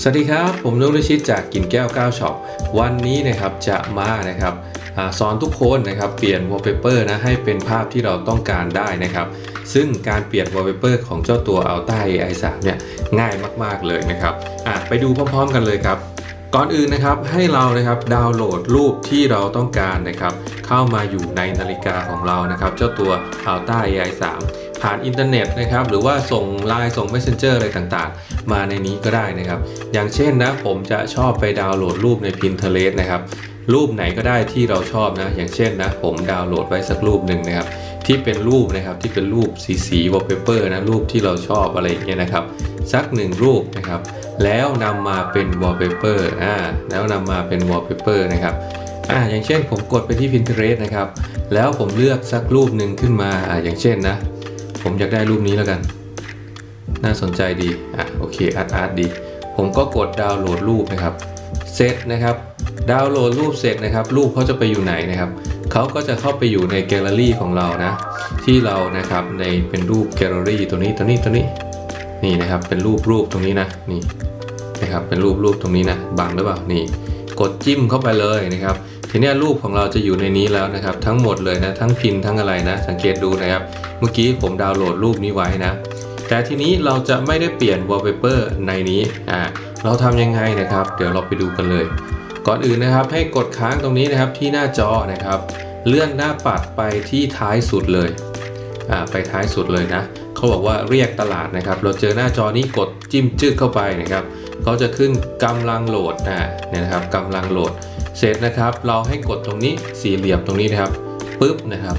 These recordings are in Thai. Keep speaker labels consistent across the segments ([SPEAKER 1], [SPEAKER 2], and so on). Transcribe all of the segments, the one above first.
[SPEAKER 1] สวัสดีครับ ผมนุ้งนิชิตจากกินแก้ว9ช็อปวันนี้นะครับจะมานะครับอสอนทุกคนนะครับเปลี่ยน wallpaper นะให้เป็นภาพที่เราต้องการได้นะครับ ซึ่งการเปลี่ยน wallpaper ของเจ้าตัว Alta AI 3เนี่ยง่ายมากๆเลยนะครับไปดูพร้อมๆกันเลยครับ ก่อนอื่นนะครับให้เรานะครับดาวน์โหลดรูปที่เราต้องการนะครับเข้ามาอยู่ในนาฬิกาของเรานะครับ เจ้าตัว Alta AI 3 ผ่านอินเทอร์เน็ตนะครับหรือว่าส่งไลน์ส่ง Messenger อะไรต่างๆ มาในนี้ก็ได้นะครับ อย่างเช่นนะผมจะชอบไปดาวน์โหลดรูปใน Pinterest นะครับรูปไหนก็ได้ที่เราชอบนะ อย่างเช่นนะผมดาวน์โหลดไว้สักรูปหนึ่งนะครับ ที่เป็นรูปนะครับที่เป็นรูปสีสี wallpaper นะรูปที่เราชอบอะไรอย่างเงี้ยนะครับสักหนึ่งรูปนะครับ แล้วนำมาเป็น wallpaper อ่าแล้วนำมาเป็น wallpaper นะครับอ่าอย่างเช่นผมกดไปที่ Pinterest นะครับ แล้วผมเลือกสักรูปหนึ่งขึ้นมาอ่าอย่างเช่นนะ ผมอยากได้รูปนี้แล้วกัน น่าสนใจดี อะ โอเค อาร์ตอาร์ตดี ผมก็กดดาวน์โหลดรูปนะครับ เสร็จนะครับ ดาวน์โหลดรูปเสร็จนะครับ รูปเขาจะไปอยู่ไหนนะครับ เขาก็จะเข้าไปอยู่ในแกลเลอรี่ของเรานะ ที่เรานะครับ ในเป็นรูปแกลเลอรี่ตัวนี้ ตัวนี้ ตัวนี้ นี่นะครับ เป็นรูปรูปตรงนี้นะ นี่นะครับ เป็นรูปรูปตรงนี้นะ บังหรือเปล่า นี่ กดจิ้มเข้าไปเลยนะครับ ทีนี้รูปของเราจะอยู่ในนี้แล้วนะครับ ทั้งหมดเลยนะทั้งพินทั้งอะไรนะ สังเกตดูนะครับ เมื่อกี้ผมดาวน์โหลดรูปนี้ไว้นะ แต่ทีนี้เราจะไม่ได้เปลี่ยน wallpaper ในนี้อ่าเราทำยังไงนะครับ เดี๋ยวเราไปดูกันเลย ก่อนอื่นนะครับ ให้กดค้างตรงนี้นะครับที่หน้าจอนะครับ เลื่อนหน้าปัดไปที่ท้ายสุดเลยอ่าไปท้ายสุดเลยนะเขาบอกว่าเรียกตลาดนะครับ เราเจอหน้าจอนี้กดจิ้มจึ๊กเข้าไปนะครับ เขาจะขึ้นกำลังโหลดอ่าเนี่ยนะครับกำลังโหลดเสร็จนะครับ เราให้กดตรงนี้สี่เหลี่ยมตรงนี้นะครับปุ๊บนะครับ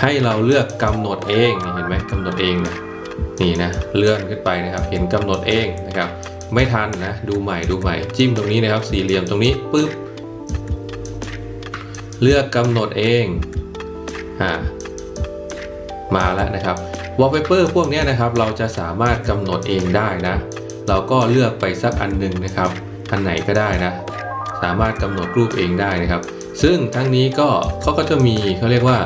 [SPEAKER 1] ให้เราเลือกกำหนดเองเห็นไหมกำหนดเองนะนี่นะเลื่อนขึ้นไปนะครับ เห็นกำหนดเองนะครับ ไม่ทันนะดูใหม่ดูใหม่จิ้มตรงนี้นะครับ สี่เหลี่ยมตรงนี้ปุ๊บเลือกกำหนดเองอ่ามาแล้วนะครับ wallpaper พวกนี้นะครับ เราจะสามารถกำหนดเองได้นะ เราก็เลือกไปสักอันหนึ่งนะครับอันไหนก็ได้นะ สามารถกำหนดรูปเองได้นะครับ ซึ่งทั้งนี้ก็เขาก็จะมีเขาเรียกว่า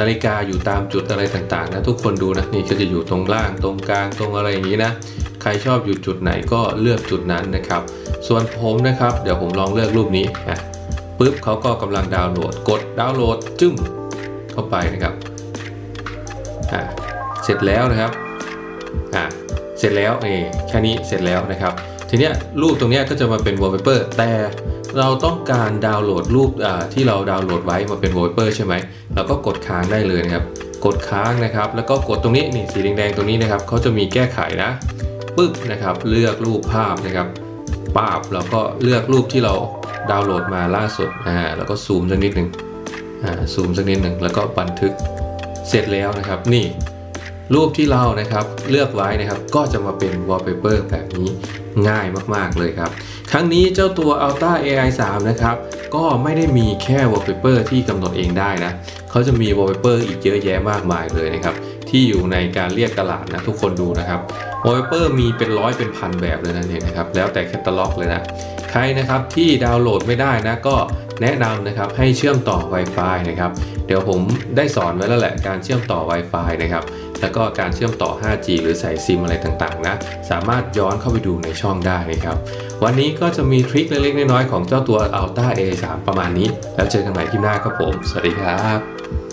[SPEAKER 1] นาฬิกาอยู่ตามจุดอะไรต่างๆนะทุกคนดูนะนี่ก็จะอยู่ตรงล่างตรงกลางตรงอะไรอย่างนี้นะใครชอบอยู่จุดไหนก็เลือกจุดนั้นนะครับ ส่วนผมนะครับ เดี๋ยวผมลองเลือกรูปนี้อะปุ๊บเขาก็กำลังดาวน์โหลดกดดาวน์โหลดจึ้มเข้าไปนะครับอะเสร็จแล้วนะครับอะ เสร็จแล้วนี่แค่นี้เสร็จแล้วนะครับ ทีเนี้ยรูปตรงเนี้ยก็จะมาเป็น wallpaper แต่เราต้องการดาวน์โหลดรูปที่เราดาวน์โหลดไว้มาเป็น wallpaper ใช่ไหมเราก็กดค้างได้เลยนะครับกดค้างนะครับ แล้วก็กดตรงนี้นี่สีแดงๆตรงนี้นะครับเขาจะมีแก้ไขนะปึ๊บนะครับ เลือกรูปภาพนะครับปาบแล้วก็เลือกรูปที่เราดาวน์โหลดมาล่าสุดอ่าแล้วก็ซูมสักนิดหนึ่งอ่าซูมสักนิดหนึ่งแล้วก็บันทึกเสร็จแล้วนะครับ นี่ รูปที่เรานะครับเลือกไว้นะครับก็จะมาเป็น wallpaper แบบนี้ง่ายมากๆเลยครับทั้งนี้เจ้าตัว Alta AI 3 นะครับก็ไม่ได้มีแค่ wallpaper ที่กำหนดเองได้นะเขาจะมี wallpaper อีกเยอะแยะมากมายเลยนะครับที่อยู่ในการเรียกตลาดนะทุกคนดูนะครับวอลเปอร์มีเป็นร้อยเป็นพันแบบเลยนั่นเองนะครับแล้วแต่แคตตาล็อกเลยนะใครนะครับที่ดาวน์โหลดไม่ได้นะก็แนะนำนะครับให้เชื่อมต่อ Wi-Fi นะครับเดี๋ยวผมได้สอนไว้แล้วแหละการเชื่อมต่อ Wi-Fi นะครับ แล้วก็การเชื่อมต่อ 5G หรือใส่ซิมอะไรต่างๆนะสามารถย้อนเข้าไปดูในช่องได้นะครับวันนี้ก็จะมีทริคเล็กๆน้อยๆของเจ้าตัว Alta A3 ประมาณนี้ แล้วเจอกันใหม่คลิปหน้าครับผม สวัสดีครับ